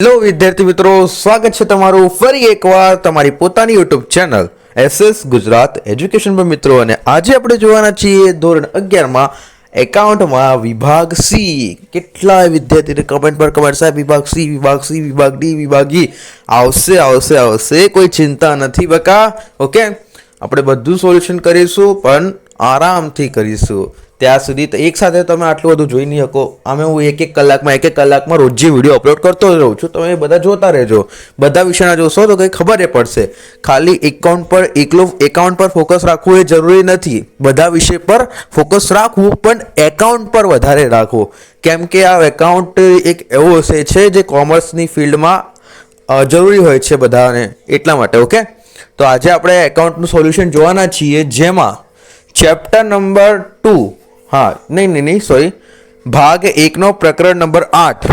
Hello વિદ્યાર્થી મિત્રો, સ્વાગત છે તમારું ફરી એકવાર તમારી પોતાની YouTube channel SS Gujarat education પર મિત્રો. અને આજે આપણે જોવાના છીએ ધોરણ અગિયારમાં એકાઉન્ટમાં વિભાગ સી. કેટલાય વિદ્યાર્થીને કમેન્ટ પર કમેન્ટ સાહેબ, વિભાગ સી વિભાગ સી, વિભાગ ડી, વિભાગ ઈ. આવશે આવશે આવશે, કોઈ ચિંતા નથી બકા. ઓકે આપણે બધું સોલ્યુશન કરીશું, પણ આરામથી કરીશું. ત્યાં સુધી તો એક સાથે તમે આટલું બધું જોઈ નહીં શકો. અમે હું એક એક કલાકમાં, એક એક કલાકમાં રોજ વીડિયો અપલોડ કરતો જ રહું છું. તમે બધા જોતા રહેજો. બધા વિષયના જોશો તો કંઈ ખબર એ પડશે. ખાલી એકાઉન્ટ પર, એકલો એકાઉન્ટ પર ફોકસ રાખવું એ જરૂરી નથી. બધા વિષય પર ફોકસ રાખવું, પણ એકાઉન્ટ પર વધારે રાખવું. કેમ કે આ એકાઉન્ટ એક એવો વિષય છે જે કોમર્સની ફિલ્ડમાં જરૂરી હોય છે બધાને એટલા માટે, ઓકે? તો આજે આપણે એકાઉન્ટનું સોલ્યુશન જોવાના છીએ, જેમાં ચેપ્ટર નંબર ટુ હા, નહીં નહીં નહીં સોરી ભાગ એકનો પ્રકરણ નંબર આઠ.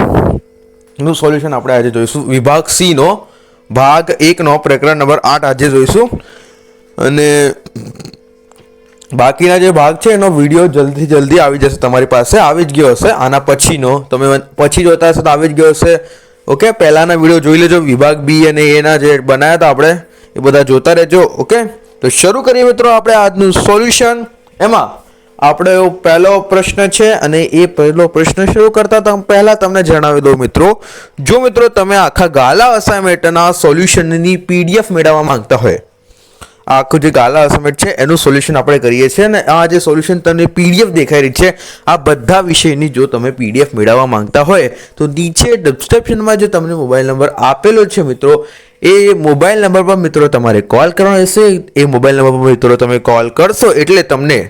નું સોલ્યુશન આપણે આજે જોઈશું. વિભાગ સીનો ભાગ એકનો પ્રકરણ નંબર આઠ આજે જોઈશું. અને બાકીના જે ભાગ છે, એનો વીડિયો જલ્દી જલ્દી આવી જશે તમારી પાસે. આવી જ ગયો હશે. આના પછીનો. તમે પછી જોતા હશે તો આવી જ ગયો હશે. ઓકે? પહેલાંના વીડિયો જોઈ લેજો. વિભાગ બી અને એના જે બનાવ્યા હતા આપણે, એ બધા જોતા રહેજો. ઓકે? તો શરૂ કરીએ મિત્રો આપણે આજનું સોલ્યુશન એમાં આપણે પહેલો પ્રશ્ન છે અને એ પહેલો પ્રશ્ન શરૂ કરતા તમ, પહેલાં તમને જણાવી દઉં મિત્રો. જો મિત્રો તમે આખા ગાલા અસાઇનમેન્ટના સોલ્યુશનની પીડીએફ મેળવવા માંગતા હોય, આખું જે ગાલા અસાઇનમેન્ટ છે એનું સોલ્યુશન આપણે કરીએ છીએ અને આ જે સોલ્યુશન તમને પીડીએફ દેખાઈ રહી છે, આ બધા વિષયની જો તમે પીડીએફ મેળવવા માંગતા હોય, તો નીચે ડિસ્ક્રિપ્શનમાં જે તમને મોબાઈલ નંબર આપેલો છે મિત્રો, એ મોબાઈલ નંબર પર મિત્રો તમારે કોલ કરવાનો રહેશે. એ મોબાઈલ નંબર પર મિત્રો તમે કોલ કરશો એટલે તમને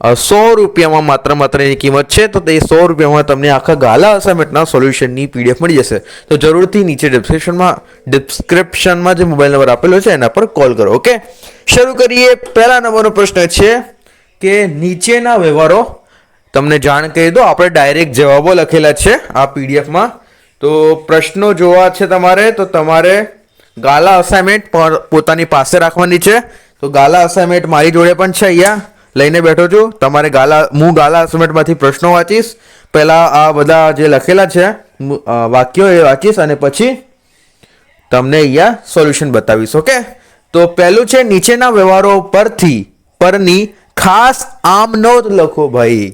સો રૂપિયામાં માત્ર માત્ર એની કિંમત છે, તો તે સો રૂપિયામાં તમને આખા ગાલા અસાઇનમેન્ટના સોલ્યુશનની પીડીએફ મળી જશે. તો જરૂરથી નીચે ડિસ્ક્રિપ્શનમાં ડિસ્ક્રિપ્શનમાં જે મોબાઈલ નંબર આપેલો છે, એના પર કોલ કરો ઓકે શરૂ કરીએ. પહેલા નંબરનો પ્રશ્ન છે કે નીચેના વ્યવહારો, તમને જાણ કરી દો, આપણે ડાયરેક્ટ જવાબો લખેલા છે આ પીડીએફમાં તો પ્રશ્નો જોવા છે તમારે, તો તમારે ગાલા અસાઇનમેન્ટ પોતાની પાસે રાખવાની છે. તો ગાલા અસાઇનમેન્ટ મારી જોડે પણ છે અહીંયા. લઈને બેઠો છું. તમારે ગાલા, હું ગાલા સિમેન્ટમાંથી પ્રશ્નો વાંચીશ. પહેલાં આ બધા જે લખેલા છે વાક્યો એ વાંચીશ અને પછી તમને અહીંયા સોલ્યુશન બતાવીશ, ઓકે? તો પહેલું છે, નીચેના વ્યવહારો પરથી, પરની ખાસ આમનોંધ લખો ભાઈ.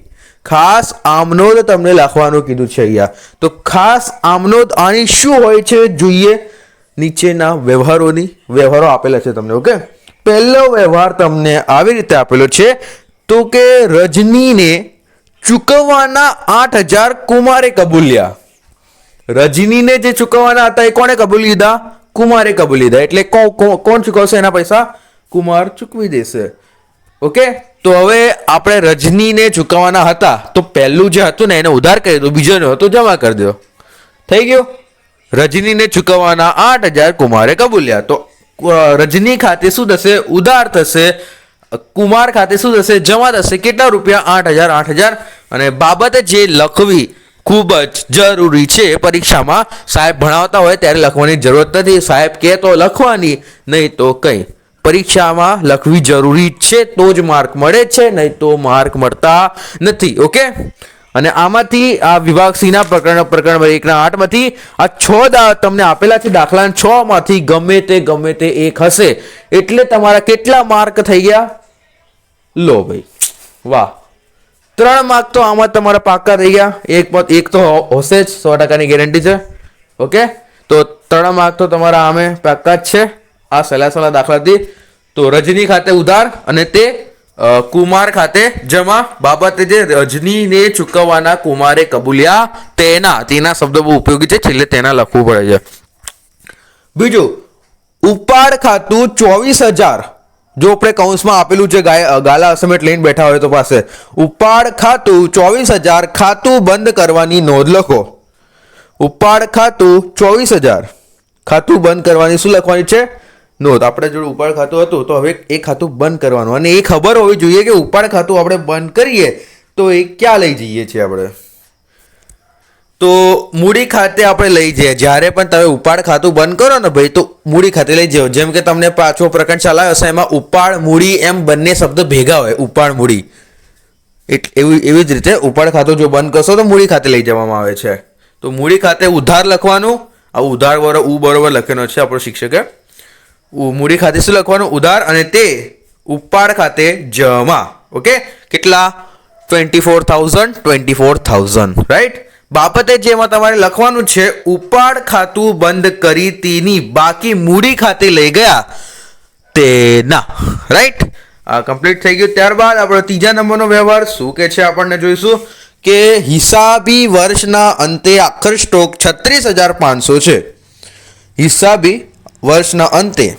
ખાસ આમનોંધ તમને લખવાનું કીધું છે અહીંયા. તો ખાસ આમનોંધ આની શું હોય છે, જોઈએ. નીચેના વ્યવહારોની, વ્યવહારો આપેલા છે તમને, ઓકે? પહેલો વ્યવહાર તમને આવી રીતે આપેલો છે. તો કે રજનીને ચૂકવવાના આઠ હજાર કુમારે કબૂલ્યા રજનીને જે ચૂકવવાના હતા એ કોણે કબૂલી લીધા? કુમારે કબૂલી લીધા. એટલે કોણ ચૂકવશે એના પૈસા? કુમાર ચૂકવી દેશે. ઓકે? તો હવે આપણે રજનીને ચૂકવવાના હતા. તો પહેલું જે હતું ને એને ઉધાર કરી દો. બીજોને હતો જમા કરી દો. થઈ ગયો? રજનીને ચૂકવવાના આઠ હજાર કુમારે કબૂલ્યા તો રજની ખાતે શું થશે? ઉધાર થશે. કુમાર ખાતે શું થશે? જમા થશે. કેટલા રૂપિયા? આઠ હજાર આઠ હજાર. અને બાબતે જે લખવી ખૂબ જ જરૂરી છે પરીક્ષામાં. સાહેબ ભણાવતા હોય ત્યારે લખવાની જરૂરત નથી. સાહેબ કહે તો લખવાની, નહીં તો કંઈ. પરીક્ષામાં લખવી જરૂરી છે તો જ માર્ક મળે છે, નહીં તો માર્ક મળતા નથી. ઓકે અને આમાંથી આ વિભાગ સીના પ્રકરણ પ્રકરણ નંબર એકના આઠમાંથી આ છ તમને આપેલા છે. દાખલા છ માંથી ગમે તે ગમે તે એક હશે. એટલે તમારા કેટલા માર્ક થઈ ગયા? લો ભાઈ. વાહ. ત્રણ માર્ક તો આમાં તમારા પાક્કા થઈ ગયા. એક એક તો હશે જ, સો ટકાની ગેરંટી છે. ઓકે? તો ત્રણ માર્ક તો તમારા આમે પાક્કા જ છે. આ સલાહ સલાહ દાખલાથી. તો રજની ખાતે ઉધાર અને તે કુમાર ખાતે જમા બાબતે જે રજનીને ચૂકવવાના કુમારે કબૂલ્યા, તેના તેના શબ્દો બહુ ઉપયોગી છે, છેલ્લે તેના લખવું પડે છે. બીજું, ઉપાડ ખાતું ચોવીસ હજાર. જો આપણે કૌંસમાં આપેલું છે ગાલા અસમેટ લઈને બેઠા હોય તો પાસે. ઉપાડ ખાતું ચોવીસ હજાર, ખાતું બંધ કરવાની નોંધ લખો. ઉપાડ ખાતું ચોવીસ હજાર. ખાતું બંધ કરવાની શું લખવાની છે? નોંધ આપણે જોડે ઉપાડ ખાતું હતું, તો હવે એ ખાતું બંધ કરવાનું. અને એ ખબર હોવી જોઈએ કે ઉપાડ ખાતું આપણે બંધ કરીએ, તો એ ક્યાં લઈ જઈએ છીએ આપણે? તો મૂડી ખાતે આપણે લઈ જઈએ. જ્યારે પણ તમે ઉપાડ ખાતું બંધ કરો ને ભાઈ, તો મૂડી ખાતે લઈ જાઓ જેમ કે તમને પાછો પ્રકરણ ચલાવ્યો હશે, એમાં ઉપાડ મૂડી એમ બંને શબ્દ ભેગા હોય, ઉપાડ મૂડી. એવી એવી જ રીતે ઉપાડ ખાતું જો બંધ કરશો, તો મૂડી ખાતે લઈ જવામાં આવે છે. તો મૂડી ખાતે ઉધાર લખવાનું. આ ઉધાર બરોબર ઉ બરોબર લખેલો છે આપણો શિક્ષકે. મૂડી ખાતે શું લખવાનું? ઉધાર અને તે ઉપાડ ખાતે જમા. ઓકે? કેટલા? Twenty four thousand twenty four thousand right બાબતે જેમાં તમારે લખવાનું છે, ઉપાડ ખાતું બંધ કરી તેની બાકી મૂડી ખાતે લઈ ગયા તેના. રાઈટ આ કમ્પ્લીટ થઈ ગયું. ત્યારબાદ આપણો ત્રીજા નંબરનો વ્યવહાર શું કે છે આપણને જોઈશું કે હિસાબી વર્ષના અંતે આખર સ્ટોક છત્રીસ હજાર પાંચસો છે. હિસાબી વર્ષના અંતે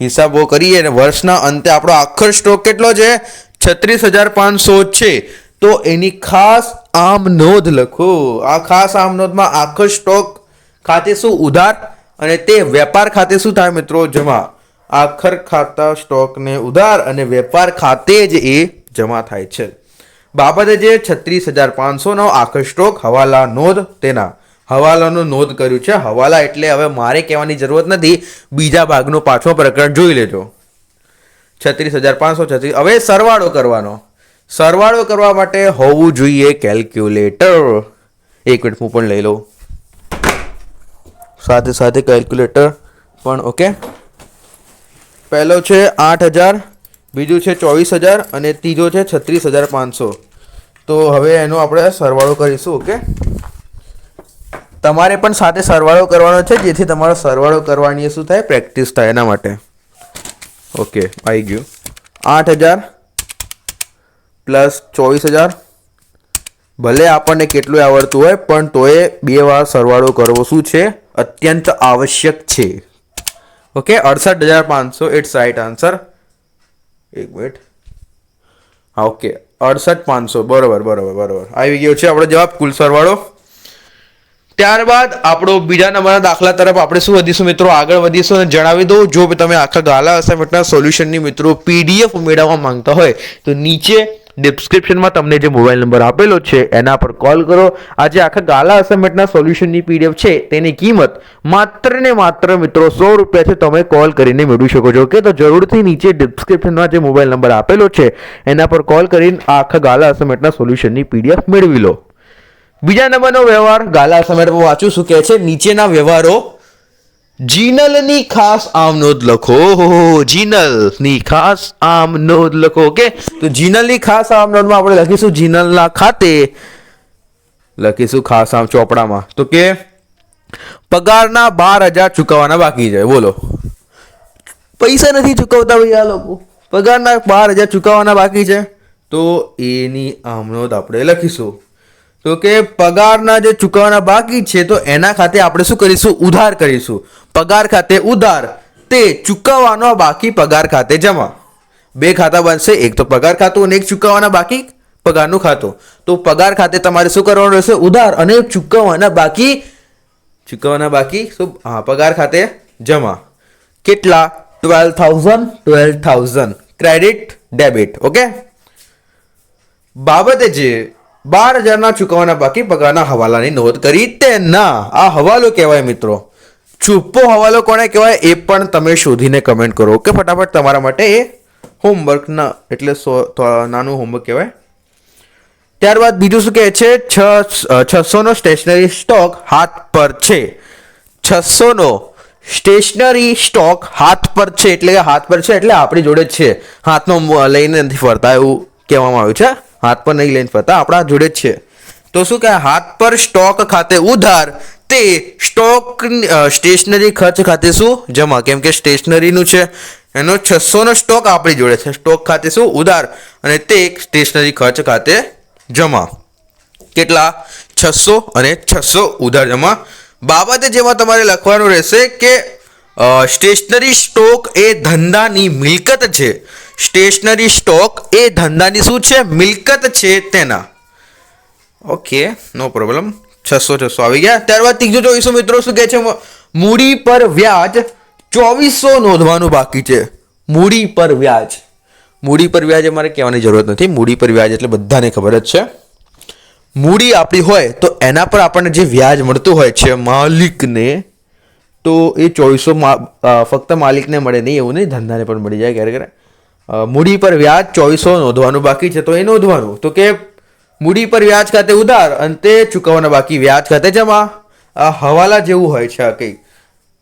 હિસાબો કરીએ અને વર્ષના અંતે આપણો આખર સ્ટોક કેટલો છે? છત્રીસ હજાર પાંચસો છે. તો એની ખાસ આમ નોંધ લખો. આ ખાસ આમ નોંધમાં આખો સ્ટોક ખાતે શું ઉધાર અને તે વેપાર ખાતે શું થાય મિત્રો? જમા. આખર ખાતા સ્ટોકને ઉધાર અને વેપાર ખાતે જ એ જમા થાય છે. બાબતે જે છત્રીસ હજાર પાંચસોનો આખર સ્ટોક હવાલા નોંધ તેના હવાલાનું નોંધ કર્યું છે. હવાલા એટલે હવે મારે કહેવાની જરૂરત નથી. બીજા ભાગનું પાછો પ્રકરણ જોઈ લેજો. છત્રીસ હજાર પાંચસો છત્રીસ. હવે સરવાળો કરવાનો. સરવાળો કરવા માટે હોવું જોઈએ કેલ્ક્યુલેટર. એક મિનિટ હું પણ લઈ લઉં. સાથે સાથે કેલ્ક્યુલેટર પણ, ઓકે? પહેલો છે આઠ હજાર, બીજું છે ચોવીસ હજાર અને ત્રીજો છે છત્રીસ હજાર પાંચસો. તો હવે એનો આપણે સરવાળો કરીશું, ઓકે? તમારે પણ સાથે સરવાળો કરવાનો છે, જેથી તમારો સરવાળો કરવાની શું થાય? પ્રેક્ટિસ થાય એના માટે. ઓકે આવી ગયું. આઠ હજાર પ્લસ ચોવીસ હજાર. ભલે આપણને કેટલું આવડતું હોય, પણ તોય બે વાર સરવાળો કરવો શું છે? અત્યંત આવશ્યક છે. ઓકે અડસઠ હજાર પાંચસો ઇટ્સ રાઈટ આન્સર એક મિનિટ હા ઓકે અડસઠ પાંચસો, બરોબર બરોબર બરોબર. આવી ગયો છે આપણો જવાબ, કુલ સરવાળો. ત્યારબાદ આપણો બીજા નંબરના દાખલા તરફ આપણે શું વધીશું મિત્રો? આગળ વધીશું અને જણાવી દઉં, જો તમે આખા ગાલા અસાઇનમેન્ટના સોલ્યુશનની મિત્રો પીડીએફ મેળવવા માંગતા હોય, તો નીચે ડિસ્ક્રિપ્શનમાં તમને જે મોબાઈલ નંબર આપેલો છે, એના પર કોલ કરો. આજે આખા ગાલા અસાઇનમેન્ટના સોલ્યુશનની પીડીએફ છે, તેની કિંમત માત્ર ને માત્ર મિત્રો સો રૂપિયાથી તમે કોલ કરીને મેળવી શકો છો. કે તો જરૂરથી નીચે ડિસ્ક્રિપ્શનમાં જે મોબાઈલ નંબર આપેલો છે, એના પર કોલ કરીને આખા ગાલા અસાઇનમેન્ટના સોલ્યુશનની પીડીએફ મેળવી લો. બીજા નંબરનો વ્યવહાર ગાલા સમેટમાં વાંચું શું કહે છે, નીચેના વ્યવહારો. જીનલની ખાસ આમ નોંધ લખો. જીનલની ખાસ આમ નોંધ લખો, ઓકે? તો જીનલની ખાસ આમ નોંધમાં આપણે લખીશું જીનલના ખાતે. લખીશું ખાસ આમ ચોપડામાં. તો કે, પગારના બાર હજાર ચૂકવવાના બાકી છે. બોલો. પૈસા નથી ચૂકવતા ભાઈ આ લોકો. પગારના બાર હજાર ચૂકવવાના બાકી છે. તો એની આમ નોંધ આપણે લખીશું. તો કે પગારના જે ચૂકવવાના બાકી છે, તો એના ખાતે આપણે શું કરીશું? ઉધાર કરીશું. પગાર ખાતે ઉધાર. તે ચૂકવવાનો બાકી પગાર ખાતે જમા. બે ખાતા બનશે. એક તો પગાર ખાતું અને એક ચૂકવવાના બાકી પગારનું ખાતું. તો પગાર ખાતે તમારે શું કરવાનું રહેશે? ઉધાર અને ચૂકવવાના બાકી ચૂકવવાના બાકી શું? હા, પગાર ખાતે જમા. કેટલા? Twelve thousand twelve thousand. Credit, debit. Okay? બાબતે જે બાર હજારના ચૂકવવાના બાકી પગારના હવાલાની નોંધ કરી તે ના આ હવાલો કહેવાય મિત્રો. ચૂપ્પો હવાલો કોને કહેવાય એ પણ તમે શોધીને કમેન્ટ કરો કે ફટાફટ તમારા માટે એ હોમવર્ક ના એટલે નાનું હોમવર્ક કહેવાય. ત્યારબાદ બીજું શું કહે છે? છ છસોનો સ્ટેશનરી સ્ટોક હાથ પર છે. છસોનો સ્ટેશનરી સ્ટોક હાથ પર છે એટલે હાથ પર છે એટલે આપણી જોડે છે. હાથમાં લઈને નથી ફરતા એવું કહેવામાં આવ્યું છે. હાથ પર નહીં લઈને ફરતા, આપણા જોડે જ છે. તો શું કહેવાય, હાથ પર સ્ટોક ખાતે ઉધાર, તે સ્ટોક સ્ટેશનરી ખર્ચ ખાતે શું? જમા. કેમ કે સ્ટેશનરીનું છે, એનો છસોનો સ્ટોક આપણી જોડે છે. સ્ટોક ખાતે શું? ઉધાર. અને તે સ્ટેશનરી ખર્ચ ખાતે જમા. કેટલા? છસો અને છસો ઉધાર જમા. બાબતે જેમાં તમારે લખવાનું રહેશે કે સ્ટેશનરી સ્ટોક એ ધંધાની મિલકત છે. સ્ટેશનરી સ્ટોક એ ધંધાની શું છે? મિલકત છે તેના. ઓકે નો પ્રોબ્લેમ છસો છસો આવી ગયા. ત્યારબાદ ત્રીજો જોઈશું મિત્રો શું કહે છે? મૂડી પર વ્યાજ ચોવીસો નોંધવાનું બાકી છે. મૂડી પર વ્યાજ. મૂડી પર વ્યાજ અમારે કહેવાની જરૂરત નથી. મૂડી પર વ્યાજ એટલે બધાને ખબર જ છે. મૂડી આપણી હોય તો એના પર આપણને જે વ્યાજ મળતું હોય છે માલિકને તો એ ચોવીસો ફક્ત માલિકને મળે નહીં એવું નહીં ધંધાને પણ મળી જાય. ક્યારે ક્યારે? અ, મૂડી પર વ્યાજ ચોવીસો નોંધવાનું બાકી છે, તો એ નોંધવાનું. તો કે મૂડી પર વ્યાજ ખાતે ઉધાર, અને તે ચૂકવવાના બાકી વ્યાજ ખાતે જમા. આ હવાલા જેવું હોય છે કંઈક.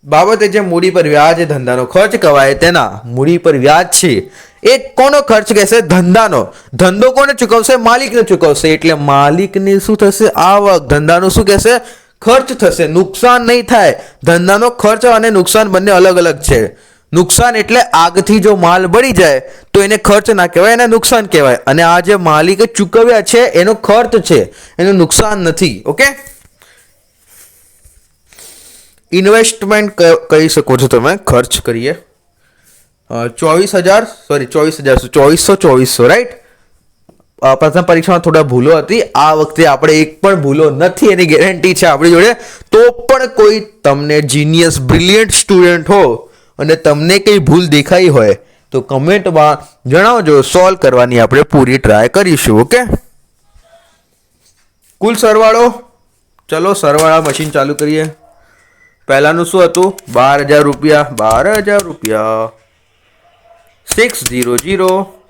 બાબતે જે મૂડી પર વ્યાજ ધંધાનો ખર્ચ કવાય તેના. મૂડી પર વ્યાજ છે. એ કોનો ખર્ચ કહેશે? ધંધાનો. ધંધો કોને ચૂકવશે? માલિકને ચૂકવશે. એટલે માલિકને શું થશે? આવક. ધંધાનું શું કહેશે? ખર્ચ થશે. નુકસાન નહીં થાય. ધંધાનો ખર્ચ અને નુકસાન બંને અલગ અલગ છે. નુકસાન એટલે આગથી જો માલ બળી જાય, તો એને ખર્ચ ના કહેવાય, એને નુકસાન કહેવાય. અને આ જે માલિકે ચૂકવ્યા છે, એનો ખર્ચ છે, એનું નુકસાન નથી, ઓકે? ઇન્વેસ્ટમેન્ટ કહી શકો છો તમે, ખર્ચ કરીએ. ચોવીસ હજાર, સોરી, ચોવીસ હજાર ચોવીસો ચોવીસો રાઈટ પ્રથમ પરીક્ષામાં થોડા ભૂલો હતી, આ વખતે આપણે એક પણ ભૂલો નથી, એની ગેરંટી છે આપણી જોડે. તો પણ કોઈ તમને જીનિયસ બ્રિલિયન્ટ સ્ટુડન્ટ હો અને તમને કંઈ ભૂલ દેખાઈ હોય તો કમેન્ટમાં જણાવજો. સોલ્વ કરવાની આપણે પૂરી ટ્રાય કરીશું ઓકે કુલ સરવાળો? ચલો, સરવાળા મશીન ચાલુ કરીએ. પહેલાંનું શું હતું? બાર હજાર રૂપિયા. બાર હજાર રૂપિયા. સિક્સ ઝીરો ઝીરો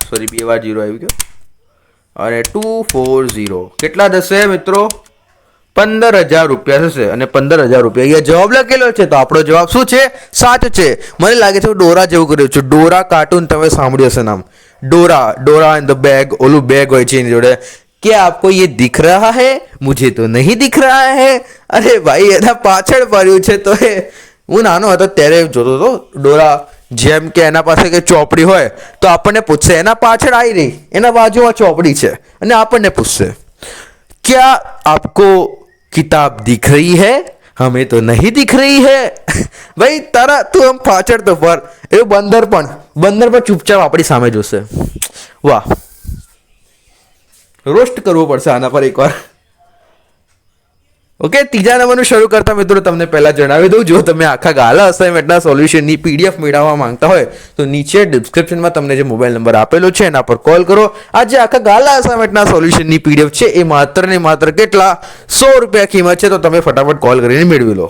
સોરી બે વાર ઝીરો આવી ગયો. અને ટુ ફોર ઝીરો કેટલા થશે મિત્રો? પંદર હજાર રૂપિયા થશે અને પંદર હજાર રૂપિયા. અહીંયા જવાબ લખેલો છે તો આપણો જવાબ શું છે? સાચો છે. મને લાગે છે હું ડોરા જેવું કર્યું છું. ડોરા કાર્ટૂન તમે સાંભળ્યું હશે નામ. Dora Dora in the bag ઓલું બેગ હોય છે એની જોડે. કે આપકો યે દિખ રહા હૈ? મુજે તો નહીં દિખ રહા હૈ? અરે ભાઈ, એના પાછળ પડ્યું છે તો એ. હું નાનો હતો ત્યારે જોતો હતો, ડોરા જેમ કે એના પાસે કે ચોપડી હોય, તો આપણને પૂછશે, એના પાછળ આવી રહી? એના બાજુમાં ચોપડી છે. અને આપણને પૂછશે, ક્યાં આપકો કિતાબ દિખ રહી હે હમે તો નહીં દિખ રહી હે ભાઈ તારા તું આમ પાછળ તો પર એવું બંદર પણ બંદર પણ ચૂપચાપ આપણી સામે જોશે વાહ રોસ્ટ કરવો પડશે આના પર એકવાર ઓકે ત્રીજા નંબરનું શરૂ કરતા મિત્રો તમને પહેલાં જણાવી દઉં. જો તમે આખા ગાલા અસાઇનમેન્ટના સોલ્યુશનની પીડીએફ મેળવવા માંગતા હોય, તો નીચે ડિસ્ક્રિપ્શનમાં તમને જે મોબાઈલ નંબર આપેલો છે, એના પર કોલ કરો. આ જે આખા ગાલા અસાઇનમેન્ટના સોલ્યુશનની પીડીએફ છે, એ માત્ર ને માત્ર કેટલા? સો રૂપિયા કિંમત છે, તો તમે ફટાફટ કોલ કરીને મેળવી લો.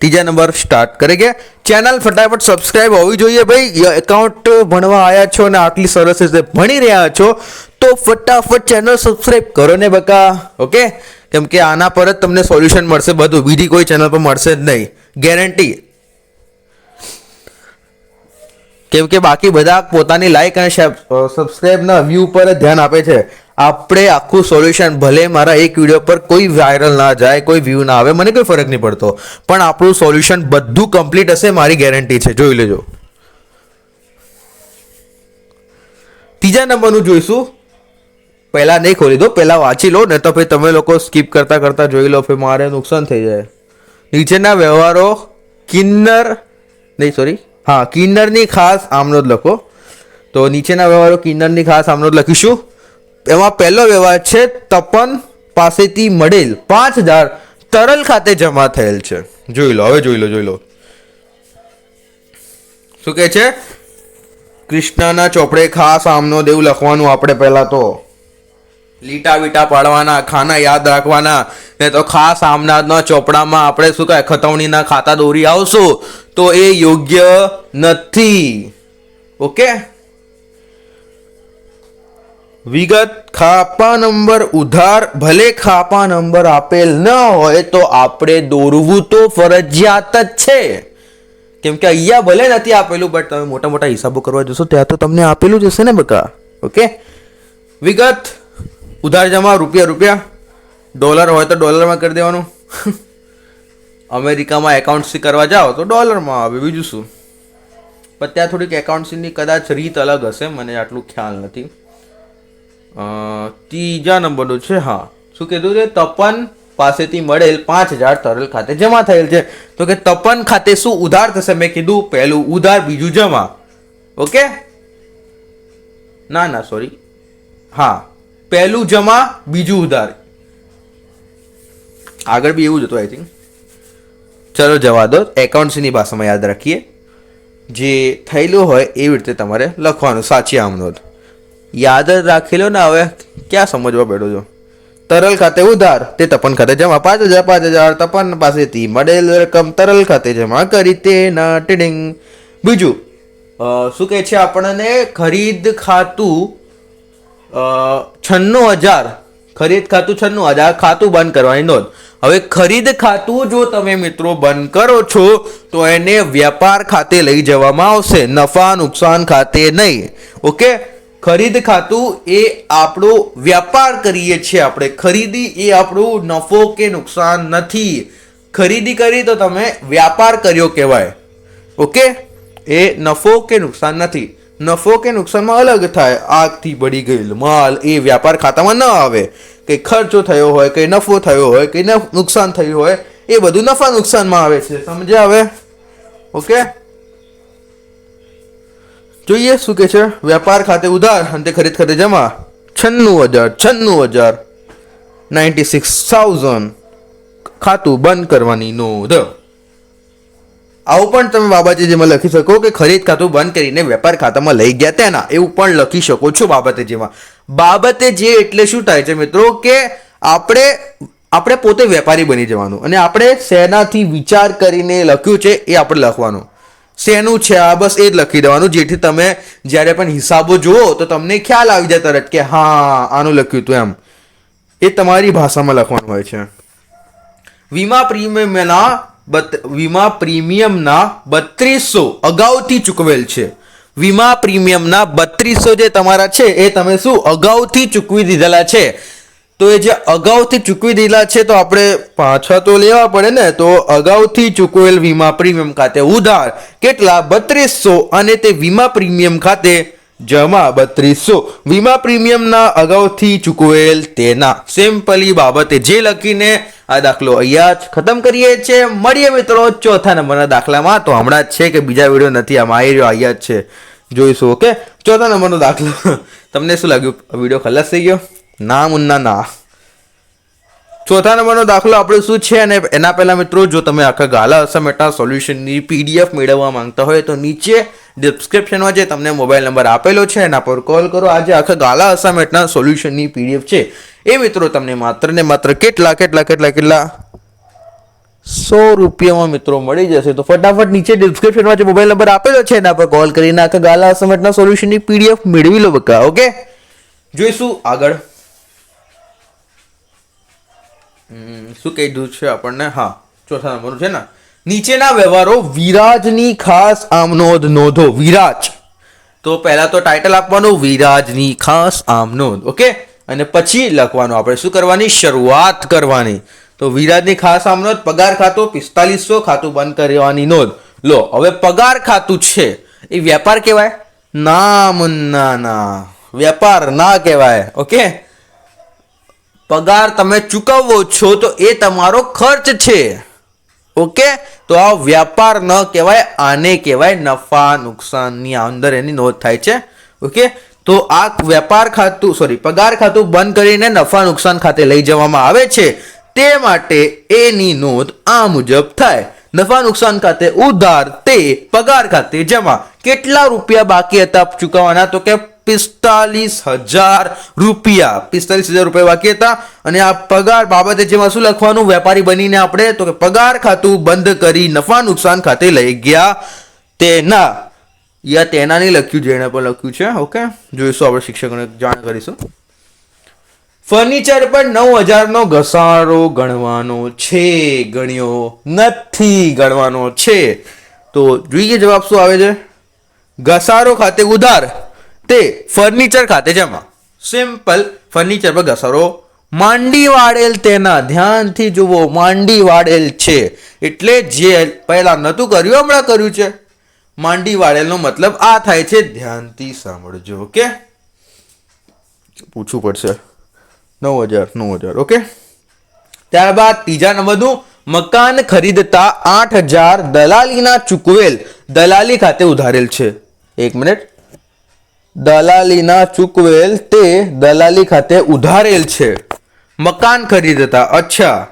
ત્રીજા નંબર સ્ટાર્ટ કરે કે ચેનલ ફટાફટ સબસ્ક્રાઇબ હોવી જોઈએ ભાઈ. એકાઉન્ટ ભણવા આવ્યા છો અને આટલી સરસ રીતે ભણી રહ્યા છો, તો ફટાફટ ચેનલ સબસ્ક્રાઇબ કરો ને બકા. ઓકે કેમ કે આના પર જ તમને સોલ્યુશન મળશે બધું. બીજી કોઈ ચેનલ પર મળશે જ નહીં. ગેરંટી કેમ કે બાકી બધા પોતાની લાઈક અને સબસ્ક્રાઈબના વ્યૂ પર ધ્યાન આપે છે. આપણે આખું સોલ્યુશન ભલે મારા એક વીડિયો પર કોઈ વાયરલ ના જાય, કોઈ વ્યૂ ના આવે, મને કોઈ ફરક નહીં પડતો. પણ આપણું સોલ્યુશન બધું કમ્પ્લીટ હશે મારી ગેરંટી છે. જોઈ લેજો. ત્રીજા નંબરનું જોઈશું. પહેલાં નહીં ખોલી દો, પહેલાં વાંચી લો ને તો પછી તમે લોકો સ્કીપ કરતા કરતા જોઈ લો પછી મારે નુકસાન થઈ જાય. નીચેના વ્યવહારો કિન્નર નહીં સોરી હા, કિન્નરની ખાસ આમનો જ લખો. તો નીચેના વ્યવહારો કિન્નરની ખાસ આમનો જ લખીશું. એમાં પહેલો વ્યવહાર છે, તપન પાસેથી મળેલ પાંચ હજાર તરલ ખાતે જમા થયેલ છે. જોઈ લો, હવે જોઈ લો જોઈ લો. શું કહે છે? કૃષ્ણના ચોપડે ખાસ આમનો દેવું લખવાનું આપણે પહેલા તો. લીટા વીટા પાડવાના, ખાના યાદ રાખવાના. ને તો ખાસ આમનાદના ચોપડામાં આપણે શું કહે? ખતવણીના ખાતા દોરી આવશું. તો એ યોગ્ય નથી. ઓકે? વિગત ખાપા નંબર ઉધાર, ભલે ખાપા નંબર આપેલ ન હોય તો આપણે દોરવું તો ફરજિયાત જ છે. કેમ કે અહીંયા ભલે નથી આપેલું બટ તમે મોટા મોટા હિસાબો કરવા જશો, ત્યાં તો તમને આપેલું જ હશે ને બકા. ઓકે? વિગત, ઉધાર જમા, રૂપિયા રૂપિયા. ડોલર હોય તો ડોલરમાં કરી દેવાનું. અમેરિકામાં એકાઉન્ટસી કરવા જાઓ તો ડોલરમાં આવે, બીજું શું? પણ ત્યાં થોડીક એકાઉન્ટસીની કદાચ રીત અલગ હશે, મને આટલું ખ્યાલ નથી. ત્રીજા નંબરનું છે, હા. શું કીધું છે? તપન પાસેથી મળેલ પાંચ હજાર તરલ ખાતે જમા થયેલ છે. તો કે તપન ખાતે શું ઉધાર થશે? મેં કીધું, પહેલું ઉધાર, બીજું જમા. ઓકે? ના ના સોરી હા. પહેલું જમા, બીજું ઉધાર. આગળ બી એવું જ હતું આઈ થિંક ચલો જવા દો. એકાઉન્ટ્સની ભાષામાં યાદ રાખીએ. જે થયેલું હોય એવી રીતે તમારે લખવાનું. સાચી આમનોંધ યાદ જ રાખી લો ને હવે ક્યાં સમજવા બેઠો છો? તરલ ખાતે ઉધાર. તે તપન ખાતે જમા. પાંચ હજાર પાંચ હજાર. તપન પાસેથી મળેલ રકમ. તરલ ખાતે જમા કરી તે ના ટીડિંગ બીજું શું કહે છે આપણને? ખરીદ ખાતું છન્નું હજાર. ખરીદ ખાતું છન્નું હજાર ખાતું બંધ કરવાની નોંધ. હવે ખરીદ ખાતું જો તમે મિત્રો બંધ કરો છો, તો એને વ્યાપાર ખાતે લઈ જવામાં આવશે. નફા નુકસાન ખાતે નહીં. ઓકે? ખરીદ ખાતું એ આપણો વ્યાપાર કરીએ છીએ આપણે. ખરીદી એ આપણું નફો કે નુકસાન નથી. ખરીદી કરી તો તમે વ્યાપાર કર્યો કહેવાય. ઓકે? એ નફો કે નુકસાન નથી. નફો કે નુકસાનમાં અલગ થાય. આગથી બળી ગયેલ માલ એ વ્યાપાર ખાતામાં ન આવે. કે ખર્ચો થયો હોય કંઈ નફો થયો હોય નફ- નુકસાન થયું હોય, એ બધું નફા નુકસાનમાં આવે છે. સમજ્યા હવે ઓકે? જોઈએ શું કે છે? વ્યાપાર ખાતે ઉધાર અને તે ખરીદ ખાતે જમા. છન્નું હજાર છન્નું હજાર. Ninety six thousand. ખાતું બંધ કરવાની નોંધ. આવું પણ તમે બાબાજીજીમાં લખી શકો કે ખરીદ ખાતું બંધ કરીને વેપાર ખાતામાં લઈ ગયા તેના, એવું પણ લખી શકો છો બાબતેજીમાં બાબતે જે એટલે શું થાય છે મિત્રો કે આપણે આપણે પોતે વેપારી બની જવાનું અને આપણે શેનાથી વિચાર કરીને લખ્યું છે એ આપણે લખવાનું. શેનું છે આ, બસ એ જ લખી દેવાનું, જેથી તમે જ્યારે પણ હિસાબો જુઓ તો તમને ખ્યાલ આવી જાય તરત કે હા, આનું લખ્યું હતું એમ. એ તમારી ભાષામાં લખવાનું હોય છે. વીમા પ્રીમિયમના વીમા પ્રીમિયમના બત્રીસો અગાઉથી ચૂકવેલ છે. વીમા પ્રીમિયમના બત્રીસો જે તમારા છે, એ તમે શું અગાઉથી ચૂકવી દીધેલા છે? તો એ જે અગાઉથી ચૂકવી દીધેલા છે, તો આપણે પાછા તો લેવા પડે ને, તો અગાઉથી ચૂકવેલ વીમા પ્રીમિયમ ખાતે ઉધાર કેટલા? બત્રીસો અને તે વીમા પ્રીમિયમ ખાતે જમા બત્રીસો. વીમા પ્રીમિયમના અગાઉથી ચૂકવેલ તેના. સિમ્પલી બાબતે જે લખીને આ દાખલો અહીંયા જ ખતમ કરીએ છીએ. મળીએ મિત્રો ચોથા નંબરના દાખલામાં. તો હમણાં જ છે કે બીજા વીડિયો નથી, આમાં આવી રહ્યો, અહીંયા જ છે. જોઈશું, ઓકે? ચોથા નંબરનો દાખલો. તમને શું લાગ્યું? વીડિયો ખલાસ થઈ ગયો? ના મુન્ના, ના. ચોથા નંબરનો દાખલો આપણે શું છે? અને એના પહેલા મિત્રો, જો તમે આખા ગાલા અસમેટા સોલ્યુશનની પીડીએફ મેળવવા માંગતા હોય તો નીચે ડિસ્ક્રિપ્શનમાં જે તમને મોબાઈલ નંબર આપેલો છે, એના પર કોલ કરો. આજે આખા ગાલા અસામેટના સોલ્યુશનની પીડીએફ છે. એ મિત્રો તમને માત્ર ને માત્ર કેટલા કેટલા કેટલા કેટલા? સો રૂપિયામાં મિત્રો મળી જશે. તો ફટાફટ નીચે ડિસ્ક્રિપ્શનમાં જે મોબાઈલ નંબર આપેલો છે, એના પર કોલ કરીને આખા ગાલા અસામેટના સોલ્યુશનની પીડીએફ મેળવી લો બકા, ઓકે? જોઈશું આગળ. શું દઉં છે આપણને? હા, ચોથા નંબરનું છે ને? નીચેના વ્યવહારો વિરાજની ખાસ આમનોંધ નોંધો. વિરાજ. તો પહેલા તો ટાઇટલ આપવાનું, વિરાજની ખાસ આમનોંધ ઓકે અને પછી લખવાનું, આપણે શું કરવાની? શરૂઆત કરવાની. તો વિરાજની ખાસ આમનોંધ પગાર ખાતું પિસ્તાલીસો, ખાતું બંધ કરવાની નોંધ. લો, હવે પગાર ખાતું છે, એ વેપાર કહેવાય? ના મુન્ના ના વેપાર ના કહેવાય ઓકે પગાર તમે ચૂકવવો છો તો એ તમારો ખર્ચ છે. ઓકે? તો આ વ્યાપાર ન કહેવાય, આને કહેવાય નફા, નુકસાનની અંદર એની નોંધ થાય છે. ઓકે? તો આ વેપાર ખાતું સોરી પગાર ખાતું બંધ કરીને નફા, નુકસાન ખાતે લઈ જવામાં આવે છે. તે માટે એની નોંધ આ મુજબ થાય. નફા, નુકસાન ખાતે ઉધાર તે પગાર ખાતે જમા. કેટલા રૂપિયા બાકી હતા ચૂકવવાના? તો કે પિસ્તાલીસ હજાર રૂપિયા. પિસ્તાલીસ હજાર રૂપિયા બાકી હતા. અને આ પગાર બાબતે જેમાં શું લખવાનું, વેપારી બનીને આપણે તો કે પગાર ખાતું બંધ કરી નફા નુકસાન ખાતે લઈ ગયા તેના. યા તેના નહીં લખ્યું, જેણે પણ લખ્યું છે. ઓકે? જોઈશું આપણે શિક્ષકોને જાણ કરીશું. ફર્નિચર પર નવ હજારનો ઘસારો ગણવાનો છે. ગણ્યો નથી ગણવાનો છે. તો જોઈએ જવાબ શું આવે છે? ઘસારો ખાતે ઉધાર. તે ફર્નિચર ખાતે જમા. સિમ્પલ ફર્નિચર પર ઘસારો માંડી વાળેલ તેના ધ્યાનથી જુઓ. માંડી વાળેલ છે. એટલે જે પહેલા નહોતું કર્યું, હમણાં કર્યું છે. માંડી વાળેલનો મતલબ આ થાય છે. ધ્યાનથી સાંભળજો, ઓકે? પૂછવું પડશે. નવ હજાર નવ હજાર, ઓકે? ત્યારબાદ ત્રીજા નંબરનું મકાન ખરીદતા આઠ હજાર દલાલીના ચૂકવેલ. દલાલી ખાતે ઉધારેલ છે. એક મિનિટ. દલાલીના ચૂકવેલ તે દલાલી ખાતે ઉધારેલ છે. મકાન ખરીદતા, અચ્છા.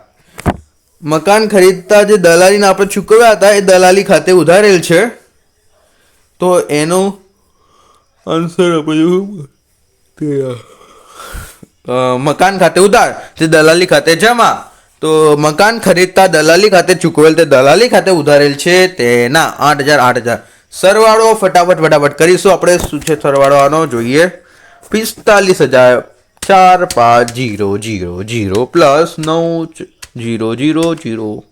મકાન ખરીદતા જે દલાલીને આપણે ચૂકવ્યા હતા, એ દલાલી ખાતે ઉધારેલ છે. તો એનો આન્સર આપણે મકાન ખાતે ઉધાર તે દલાલી ખાતે જમા. તો મકાન ખરીદતા દલાલી ખાતે ચૂકવેલ તે દલાલી ખાતે ઉધારેલ છે. તેના આઠ હજાર આઠ હજાર. સરવાળો ફટાફટ ફટાફટ કરીશું. આપણે શું છે સરવાળો આનો જોઈએ. પિસ્તાલીસ હજાર ચાર પાંચ જીરો જીરો જીરો પ્લસ નવ જીરો જીરો જીરો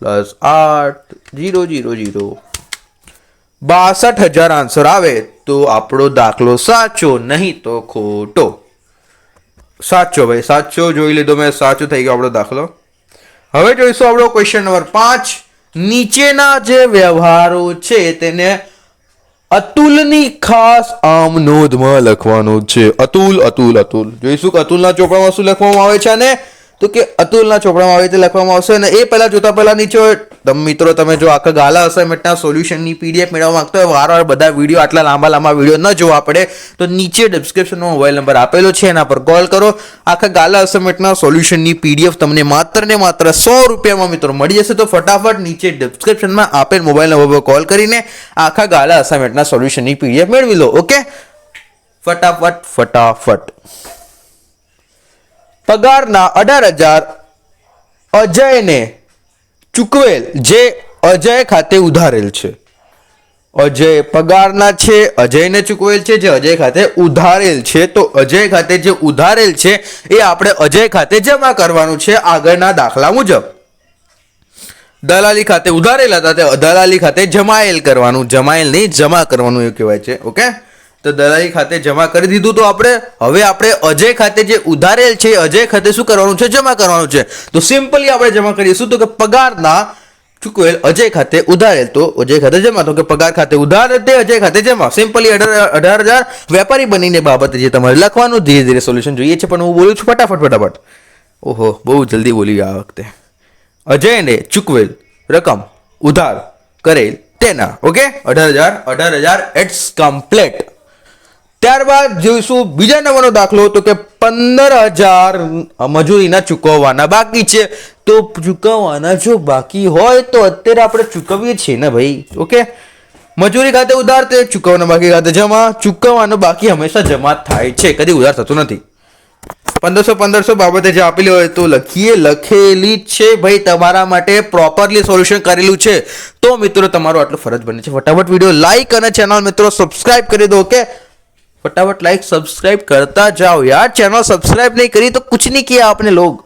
પ્લસ આઠ જીરો જીરો જીરો. બાસઠ હજાર આન્સર આવે તો આપણો દાખલો સાચો, નહીં તો ખોટો. સાચો ભાઈ, સાચો જોઈ લીધો મેં, સાચો થઈ ગયો આપણો દાખલો. હવે જોઈશું આપણો ક્વેશ્ચન નંબર પાંચ. નીચેના જે વ્યવહારો છે તેને અતુલની ખાસ આમ નોંધમાં લખવાનું છે. અતુલ અતુલ અતુલ. જોઈશું કે અતુલના ચોપડામાં શું લખવામાં આવે છે અને તો કે અતુલના ચોપડામાં આવી રીતે લખવામાં આવશે અને એ પહેલાં જોતા પહેલાં નીચે તમે મિત્રો, તમે જો આખા ગાલા અસાઇનમેન્ટના સોલ્યુશનની પીડીએફ મેળવવા માંગતો હોય, વારવાર બધા વીડિયો, આટલા લાંબા લાંબા વીડિયો ન જોવા પડે. તો નીચે ડિસ્ક્રિપ્શનમાં મોબાઈલ નંબર આપેલો છે, એના પર કોલ કરો. આખા ગાલા અસાઇનમેન્ટના સોલ્યુશનની પીડીએફ તમને માત્ર ને માત્ર સો રૂપિયામાં મિત્રો મળી જશે. તો ફટાફટ નીચે ડિસ્ક્રિપ્શનમાં આપેલ મોબાઈલ નંબર પર કોલ કરીને આખા ગાલા અસાઇનમેન્ટના સોલ્યુશનની પીડીએફ મેળવી લો, ઓકે? ફટાફટ ફટાફટ. પગારના અઢાર હજાર અજયને ચૂકવેલ જે અજય ખાતે ઉધારેલ છે. અજય પગારના છે, અજયને ચૂકવેલ છે, જે અજય ખાતે ઉધારેલ છે. તો અજય ખાતે જે ઉધારેલ છે, એ આપણે અજય ખાતે જમા કરવાનું છે આગળના દાખલા મુજબ. દલાલી ખાતે ઉધારેલા હતા, તે દલાલી ખાતે જમાયેલ કરવાનું, જમાયેલ નહીં, જમા કરવાનું એવું કહેવાય છે, ઓકે? તો દલાલી ખાતે જમા કરી દીધું તો આપણે, હવે આપણે અજય ખાતે જે ઉધારેલ છે અજય ખાતે શું કરવાનું છે? જમા કરવાનું છે. તો સિમ્પલી આપણે જમા કરીશું તો કે પગારના ચૂકવેલ અજય ખાતે ઉધારેલ. તો અજય ખાતે જમા. તો કે પગાર ખાતે ઉધાર તે અજય ખાતે જમા. સિમ્પલી અઢાર અઢાર હજાર વેપારી બનીને બાબતે જે તમારે લખવાનું, ધીરે ધીરે સોલ્યુશન જોઈએ છે. પણ હું બોલું છું ફટાફટ ફટાફટ. ઓહો, બહુ જલ્દી બોલી આ વખતે. અજયને ચૂકવેલ રકમ ઉધાર કરેલ તેના. ઓકે? અઢાર હજાર અઢાર હજાર ઇટ્સ કમ્પ્લેટ ત્યારબાદ જોઈશું બીજા નંબરનો દાખલો તો કે પંદર હજાર મજૂરીના ચૂકવવાના બાકી છે. તો ચૂકવવાના જો બાકી હોય તો અત્યારે આપણે ચૂકવીએ છીએ ને ભાઈ? ઓકે? મજૂરી ખાતે ઉધાર તે ચૂકવવાના બાકી ખાતે જમા. ચૂકવવાનો બાકી હંમેશા જમા થાય છે. કદી ઉધાર થતું નથી. પંદરસો પંદરસો બાબતે જે આપેલી હોય તો લખીએ. લખેલી છે ભાઈ, તમારા માટે પ્રોપરલી સોલ્યુશન કરેલું છે. તો મિત્રો, તમારો આટલો ફરજ બને છે. ફટાફટ વીડિયો લાઇક અને ચેનલ મિત્રો સબસ્ક્રાઇબ કરી દો, ઓકે? फटाफट लाइक सब्सक्राइब करता जाओ यार चैनल सब्सक्राइब नहीं करी तो कुछ नहीं किया आपने लोग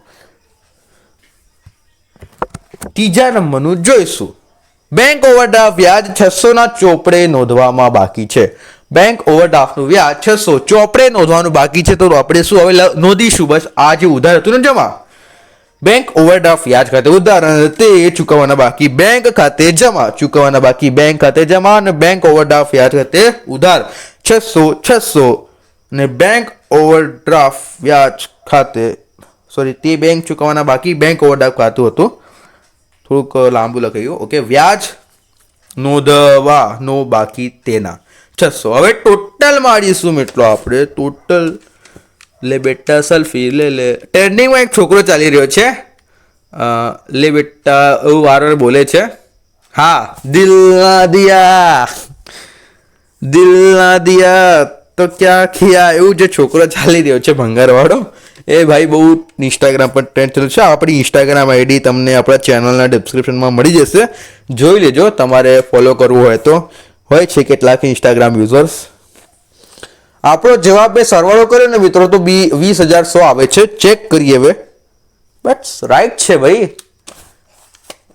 ત્રીજા નંબરનું જોઈશું બેંક ઓવરડ્રાફ્ટ વ્યાજ છસો ના ચોપડે નોંધવામાં બાકી છે બેંક ઓવરડ્રાફ્ટનું વ્યાજ છસો ચોપડે નોંધવાનું બાકી છે તો આપણે શું હવે લ- નોંધીશું બસ આ જે ઉધાર હતું ને જમા બેંક ઓવરડ્રાફ્ટ વ્યાજ ખાતે ઉધાર અને તે ચૂકવવાના બાકી બેંક ખાતે જમા ચૂકવવાના બાકી બેંક ખાતે જમા અને બેંક ઓવરડ્રાફ્ટ વ્યાજ ખાતે ઉધાર છસો છસો અને બેંક ઓવરડ્રાફ્ટ વ્યાજ ખાતે સોરી તે બેંક ચૂકવવાના બાકી બેંક ઓવરડ્રાફ્ટ ખાતું હતું. થોડુંક લાંબુ લખાયું. ઓકે વ્યાજ નોંધવાનો બાકી તેના. છસો. હવે ટોટલ મારીશું મિત્રો આપણે. ટોટલ લે બેટા સેલ્ફી લે લે. ટ્રેન્ડિંગમાં એક છોકરો ચાલી રહ્યો છે. લે બેટા, એવું વારવાર બોલે છે. હા, દિલ ના દિયા. દિલ ના દિયા, તો ક્યાં ખિયા? એવું જે છોકરો ચાલી રહ્યો છે ભંગારવાળો, એ ભાઈ બહુ ઇન્સ્ટાગ્રામ પર ટ્રેન્ડ ચાલુ છે. આપણી ઇન્સ્ટાગ્રામ આઈડી તમને આપણા ચેનલના ડિસ્ક્રિપ્શનમાં મળી જશે. જોઈ લેજો, તમારે ફોલો કરવું હોય તો. હોય છે કેટલાક ઇન્સ્ટાગ્રામ યુઝર્સ આપણો જવાબ મેં સરવાળો કર્યો ને મિત્રો, તો બી વીસ હજાર સો આવે છે. ચેક કરીએ હવે. બટ રાઈટ છે ભાઈ.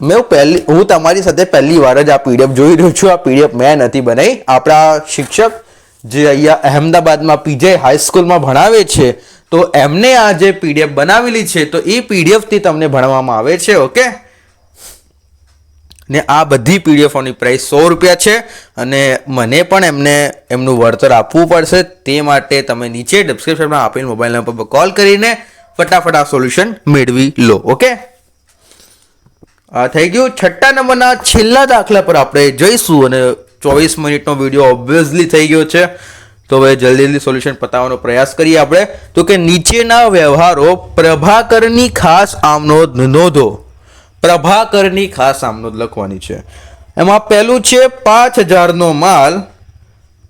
મેં પહેલી હું તમારી સાથે પહેલી વાર જ આ પીડીએફ જોઈ રહ્યો છું. આ પીડીએફ મેં નથી બનાવી. આપણા શિક્ષક જે અહીંયા અહેમદાબાદમાં પીજે હાઈસ્કૂલમાં ભણાવે છે, તો એમને આ જે પીડીએફ બનાવેલી છે, તો એ પીડીએફથી તમને ભણવામાં આવે છે, ઓકે? ને આ બધી પીડીએફોની પ્રાઇસ સો રૂપિયા છે, અને મને પણ એમને એમનું વળતર આપવું પડશે. તે માટે તમે નીચે ડિસ્ક્રિપ્શનમાં આપેલ મોબાઈલ નંબર પર કોલ કરીને ફટાફટ આ સોલ્યુશન મેળવી લો, ઓકે? થઈ ગયું છઠ્ઠા નંબરના છેલ્લા દાખલા પર આપણે જઈશું અને ચોવીસ મિનિટનો વીડિયો ઓબ્વિયસલી થઈ ગયો છે. તો હવે જલ્દી જલ્દી સોલ્યુશન પતાવવાનો પ્રયાસ કરીએ આપણે. તો કે નીચેના વ્યવહારો પ્રભાકરની ખાસ આમનોંધ નોંધો. પ્રભાકરની ખાસ આમનોંધ લખવાની છે. એમાં પહેલું છે પાંચ હજારનો માલ.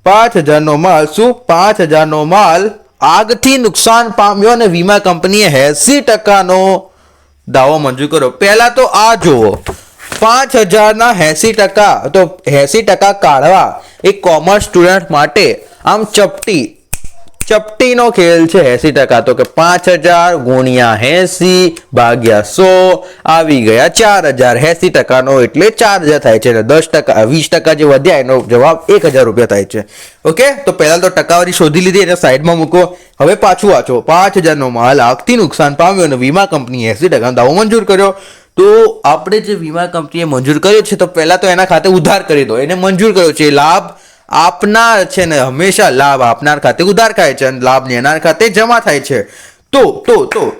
પાંચ હજારનો માલ શું? પાંચ હજારનો માલ આગથી નુકસાન પામ્યો અને વીમા કંપનીએ એસી ટકાનો દાવો મંજૂર કર્યો. પહેલા તો આ જુઓ. પાંચ હજારના એસી ટકા, તો એસી ટકા કાઢવા એ કોમર્સ સ્ટુડન્ટ માટે આમ ચપટી ચપટીનો ખેલ છે એસી ટકા તો કે પાંચ હજાર ગુણ્યા એસી ભાગ્યા સો આવી ગયા ચાર હજાર. એસી ટકાનો એટલે ચાર હજાર થાય છે દસ ટકા, વીસ ટકા જે વધ્યા એનો જવાબ એક હજાર રૂપિયા થાય છે. ઓકે? તો પહેલા તો ટકાવારી શોધી લીધી, એને સાઈડમાં મૂકો. હવે પાછું વાંચો. પાંચ હજારનો માલ આગથી નુકસાન પામ્યો અને વીમા કંપનીએ એસી ટકાનો દાવો મંજૂર કર્યો. તો આપણે જે વીમા કંપનીએ મંજૂર કર્યો છે, તો પહેલાં તો એના ખાતે ઉધાર કરી દો. એને મંજૂર કર્યો છે. લાભ આપનાર છે ને હંમેશા લાભ આપનાર ખાતે ઉધાર થાય છે અને લાભ લેનાર ખાતે જમા થાય છે. તો તો તો,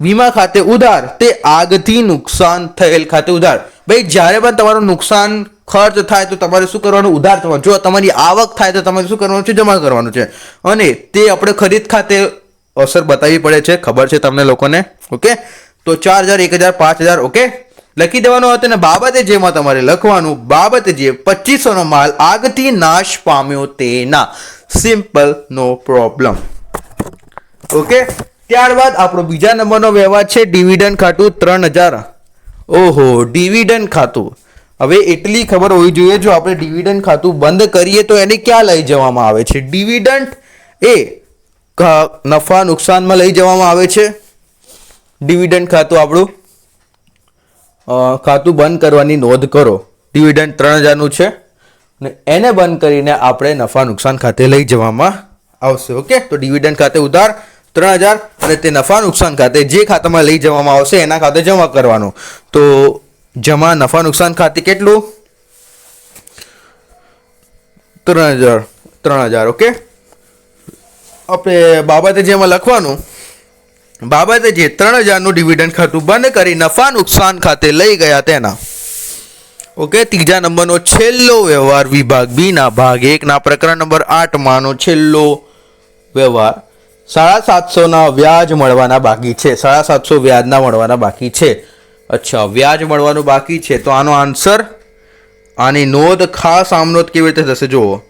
વીમા ખાતે ઉધાર, તે આગથી નુકસાન થયેલ ખાતે ઉધાર. ભાઈ, જ્યારે પણ તમારું નુકસાન ખર્ચ થાય તો તમારે શું કરવાનું? ઉધાર થવાનું. જો તમારી આવક થાય તો તમારે શું કરવાનું છે? જમા કરવાનું છે. અને તે આપણે ખરીદ ખાતે અસર બતાવવી પડે છે. ખબર છે તમને લોકોને? ઓકે? તો ચાર હજાર, એક હજાર, પાંચ હજાર, ઓકે? લખી દેવાનું હતો અને બાબતે જેમાં તમારે લખવાનું, બાબતે જે પચીસોનો માલ આગથી નાશ પામ્યો તેના. સિમ્પલ નો પ્રોબ્લેમ ઓકે ત્યારબાદ આપણો બીજા નંબરનો વ્યવહાર છે ડિવિડન્ડ ખાતું ત્રણ હજાર. ઓહો ડિવિડન્ડ ખાતું. હવે એટલી ખબર હોવી જોઈએ, જો આપણે ડિવિડન્ડ ખાતું બંધ કરીએ તો એને ક્યાં લઈ જવામાં આવે છે? ડિવિડન્ડ એ નફા નુકસાનમાં લઈ જવામાં આવે છે. ડિવિડન્ડ ખાતું આપણું ખાતું બંધ કરવાની નોંધ કરો. ડિવિડન્ડ ત્રણ હજારનું છે ને એને બંધ કરીને આપણે નફા નુકસાન ખાતે લઈ જવામાં આવશે, ઓકે? તો ડિવિડન્ડ ખાતે ઉધાર ત્રણ હજાર અને તે નફા નુકસાન ખાતે જે ખાતામાં લઈ જવામાં આવશે એના ખાતે જમા કરવાનું. તો જમા નફા નુકસાન ખાતે કેટલું? ત્રણ હજાર ત્રણ હજાર, ઓકે? આપણે બાબતે જેમાં લખવાનું બાબતે જે ત્રણ હજારનું ડિવિડન્ડ ખાતું બંધ કરી નફા નુકસાન ખાતે લઈ ગયા તેના. ઓકે, ત્રીજા નંબરનો છેલ્લો વ્યવહાર વિભાગ બીના ભાગ. એકના પ્રકરણ નંબર આઠમાંનો છેલ્લો વ્યવહાર. સાડા સાતસોના વ્યાજ મળવાના બાકી છે. સાડા સાતસો વ્યાજના મળવાના બાકી છે. અચ્છા, વ્યાજ મળવાનું બાકી છે. તો આનો આન્સર, આની નોંધ ખાસ આમ કેવી રીતે થશે? જુઓ.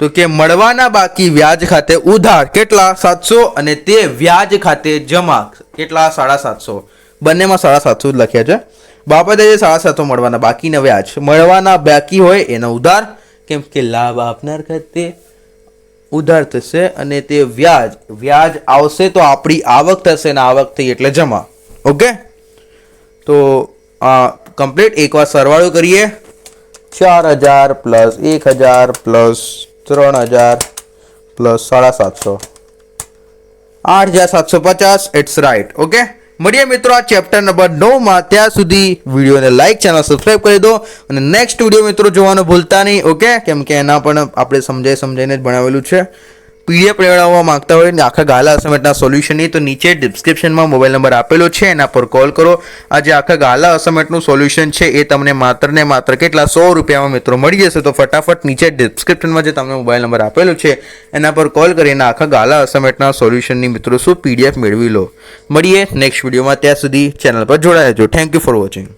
તો કે મળવાના બાકી વ્યાજ ખાતે ઉધાર કેટલા? સાતસો અને તે વ્યાજ ખાતે જમા કેટલા? સાડા સાતસો બંનેમાં સાડા સાતસો જ લખ્યા છે. બાબતે જે સાડા સાતસો મળવાના બાકીના વ્યાજ, મળવાના બાકી હોય એનો ઉધાર, કેમ કે લાભ આપનાર ખાતે ઉધાર થશે અને તે વ્યાજ વ્યાજ આવશે તો આપણી આવક થશે ને આવક થઈ એટલે જમા. ઓકે? તો આ કમ્પ્લીટ. એકવાર સરવાળો કરીએ. ચાર હજાર પ્લસ એક હજાર પ્લસ ત્રણ હજાર પ્લસ સાડા સાતસો. આઠ હજાર સાતસો પચાસ. ઇટ્સ રાઈટ ઓકે મળીએ મિત્રો આ ચેપ્ટર નંબર નવમાં. ત્યાં સુધી વિડીયોને લાઇક ચેનલ સબસ્ક્રાઈબ કરી દો. અને નેક્સ્ટ વીડિયો મિત્રો જોવાનું ભૂલતા નહીં. ઓકે કેમ કે એના પણ આપણે સમજાઈ સમજાઈને જ ભણાવેલું છે. પીડીએફ મેળવવા માંગતા હોય ને આખા ગાલા અસમેટના સોલ્યુશનની તો નીચે ડિસ્ક્રિપ્શનમાં મોબાઈલ નંબર આપેલો છે, એના પર કોલ કરો. આ જે આખા ગાલા અસમેટનું સોલ્યુશન છે, એ તમને માત્ર ને માત્ર કેટલા સો રૂપિયામાં મિત્રો મળી જશે, તો ફટાફટ નીચે ડિસ્ક્રિપ્શનમાં જે તમને મોબાઈલ નંબર આપેલો છે, એના પર કોલ કરીને આખા ગાલા અસમેટના સોલ્યુશનની મિત્રો શું પીડીએફ મેળવી લો. મળીએ નેક્સ્ટ વિડીયોમાં ત્યાં સુધી ચેનલ પર જોડાયા છો થેન્ક યુ ફોર વોચિંગ